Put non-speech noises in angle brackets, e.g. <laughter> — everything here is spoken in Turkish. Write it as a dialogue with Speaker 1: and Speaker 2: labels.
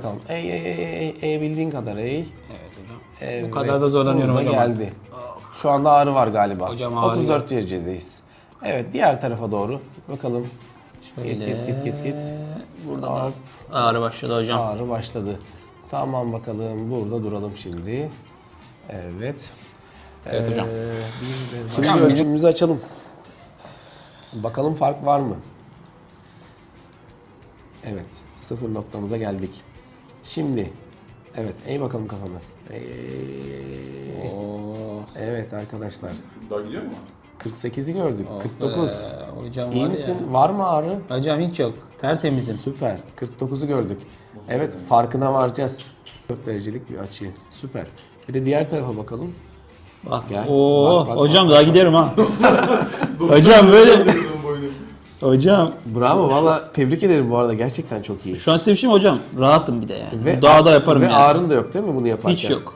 Speaker 1: Bakalım. Ey ey ey ey ey bildiğin kadar ey.
Speaker 2: Evet hocam.
Speaker 1: Evet,
Speaker 2: Bu kadar da zorlanıyorum
Speaker 1: burada
Speaker 2: hocam.
Speaker 1: geldi. Şu anda ağrı var galiba.
Speaker 2: Hocam ağrıyor.
Speaker 1: 34 derecedeyiz. Evet diğer tarafa doğru. Git bakalım.
Speaker 2: Şöyle.
Speaker 1: Git git git git git.
Speaker 2: Burada da
Speaker 1: Hop.
Speaker 2: ağrı başladı hocam.
Speaker 1: Ağrı başladı. Tamam bakalım burada duralım şimdi. Evet.
Speaker 2: Evet hocam.
Speaker 1: Şimdi
Speaker 2: Hocam,
Speaker 1: bir ölçümümüzü açalım. Bakalım fark var mı? Evet. Sıfır noktamıza geldik. Şimdi. Evet. Eğ bakalım kafanı. Eğ.
Speaker 2: Oo.
Speaker 1: Evet arkadaşlar.
Speaker 3: Daha gidiyor mu?
Speaker 1: 48'i gördük. 49.
Speaker 2: Ee, hocam
Speaker 1: İyi
Speaker 2: var
Speaker 1: misin?
Speaker 2: Ya.
Speaker 1: Var mı ağrı?
Speaker 2: Hocam hiç yok. Tertemizim.
Speaker 1: Süper. 49'u gördük. Evet farkına varacağız. 4 derecelik bir açı. Süper. Bir de diğer tarafa bakalım.
Speaker 2: Bak.
Speaker 1: Gel.
Speaker 2: Oo,
Speaker 1: Bak, bak,
Speaker 2: hocam
Speaker 1: bak,
Speaker 2: daha
Speaker 1: bak.
Speaker 2: giderim ha. <laughs> hocam böyle. Hocam.
Speaker 1: Bravo valla tebrik ederim bu arada gerçekten çok iyi.
Speaker 2: Şu an size bir şey mi hocam? Rahatım bir de yani.
Speaker 1: Ve,
Speaker 2: Daha da yaparım
Speaker 1: ve
Speaker 2: yani.
Speaker 1: ağrın da yok değil mi bunu yaparken?
Speaker 2: Hiç yok.